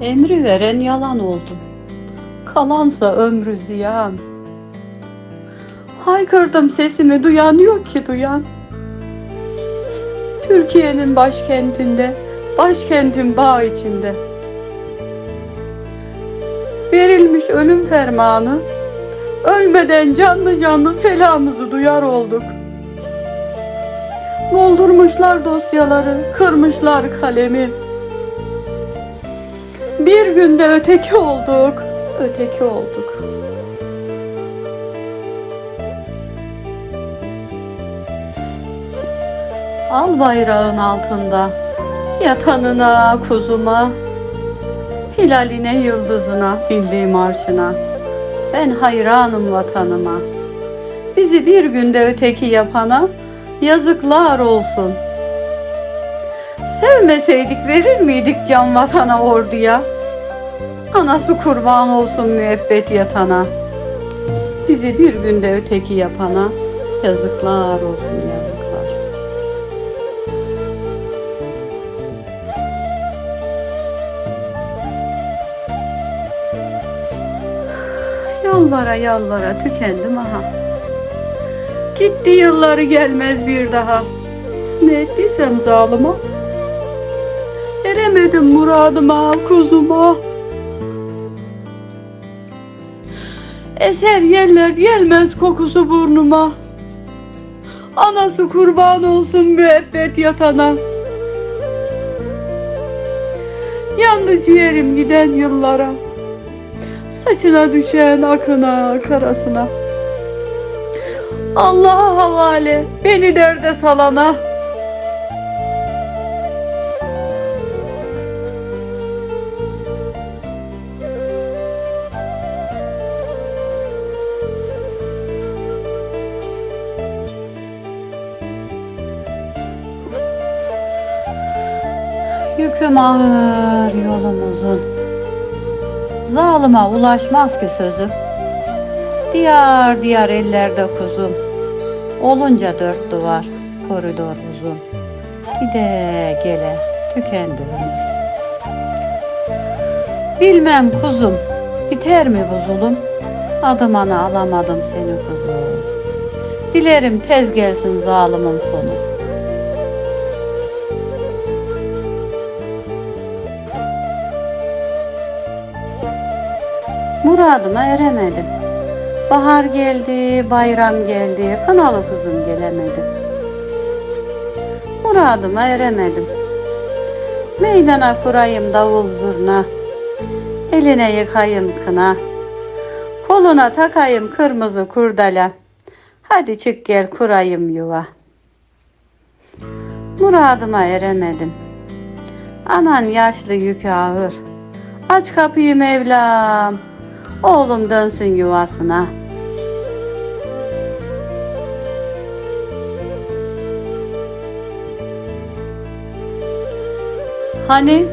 Emri veren yalan oldu. Kalansa ömrü ziyan. Haykırdım sesimi duyan yok ki duyan. Türkiye'nin başkentinde, başkentin bağ içinde. Verilmiş ölüm fermanı, ölmeden canlı canlı selamımızı duyar olduk. Doldurmuşlar dosyaları, kırmışlar kalemi. Bir günde öteki olduk, öteki olduk. Al bayrağın altında, yatanına, kuzuma, hilaline, yıldızına, milli marşına. Ben hayranım vatanıma. Bizi bir günde öteki yapana yazıklar olsun. Sevmeseydik verir miydik can vatana orduya? Anası kurban olsun müebbet yatana. Bizi bir günde öteki yapana yazıklar olsun yazıklar. Yalvara yalvara tükendim aha. Gitti yılları gelmez bir daha. Ne ettiysem zalıma. Eremedim muradıma, kuzuma. Eser yerler gelmez kokusu burnuma. Anası kurban olsun müebbet yatana. Yandı ciğerim giden yıllara. Saçına düşen akına karasına. Allah'a havale beni derde salana. Yüküm ağır yolum uzun. Zalıma ulaşmaz ki sözüm. Diyar diyar ellerde kuzum. Olunca dört duvar, koridor uzun. Gide gele tükendi ömür. Bilmem kuzum, biter mi bu zulüm? Adım ana alamadım seni kuzum. Dilerim tez gelsin zalimin sonu. Muradıma eremedim. Bahar geldi, bayram geldi, kınalı kızım gelemedim. Muradıma eremedim. Meydana kurayım davul zurna, eline yıkayım kına, koluna takayım kırmızı kurdala. Hadi çık gel kurayım yuva. Muradıma eremedim. Anan yaşlı yükü ağır. Aç kapıyı Mevlam. Oğlum dönsün yuvasına. Hani?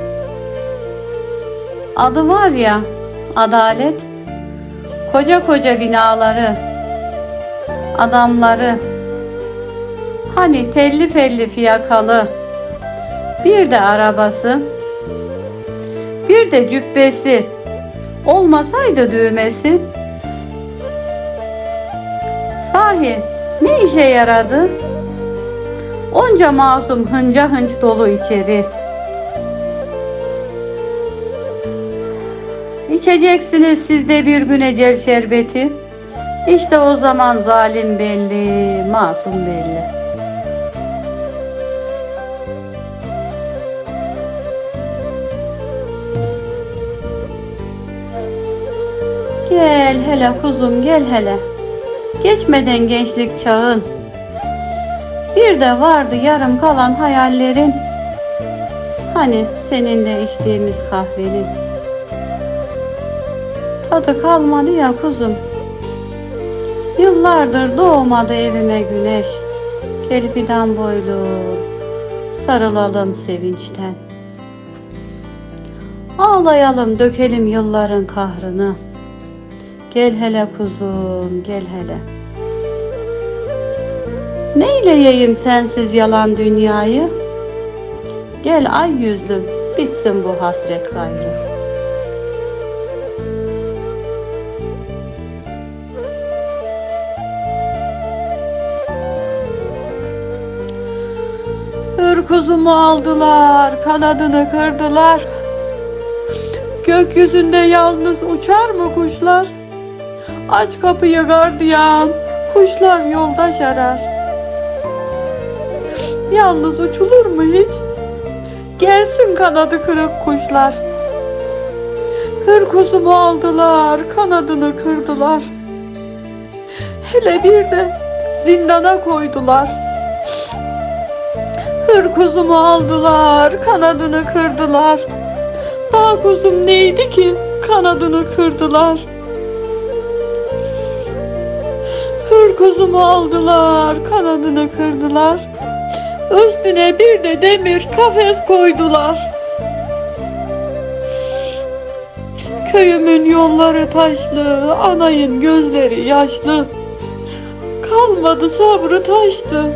Adı var ya adalet. Koca koca binaları adamları. Hani telli felli fiyakalı. Bir de arabası bir de cübbesi olmasaydı düğmesi sahi ne işe yaradı? Onca masum hınca hınç dolu içeri. İçeceksiniz siz de bir gün ecel şerbeti. İşte o zaman zalim belli, masum belli. Hele kuzum gel hele. Geçmeden gençlik çağın. Bir de vardı yarım kalan hayallerin. Hani seninle içtiğimiz kahvenin. Tadı kalmadı ya kuzum. Yıllardır doğmadı evime güneş. Gel fidan boylu sarılalım sevinçten. Ağlayalım dökelim yılların kahrını. Gel hele kuzum, gel hele. Neyleyeyim sensiz yalan dünyayı? Gel ay yüzlüm, bitsin bu hasret gayrı. kuzumu aldılar, kanadını kırdılar. Gökyüzünde yalnız uçar mı kuşlar? Aç kapıyı gardiyan, kuşlar yoldaş arar. Yalnız uçulur mu hiç? Gelsin kanadı kırık kuşlar. Hır kuzumu aldılar, kanadını kırdılar. Hele bir de zindana koydular. Hır kuzumu aldılar, kanadını kırdılar. Dağ kuzum neydi ki kanadını kırdılar. Kuzumu aldılar, kanadını kırdılar. Üstüne bir de demir kafes koydular. Köyümün yolları taşlı, anayın gözleri yaşlı. Kalmadı sabrı taştı.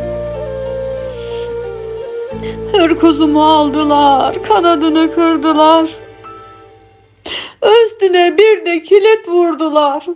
Hır kuzumu aldılar, kanadını kırdılar. Üstüne bir de kilit vurdular.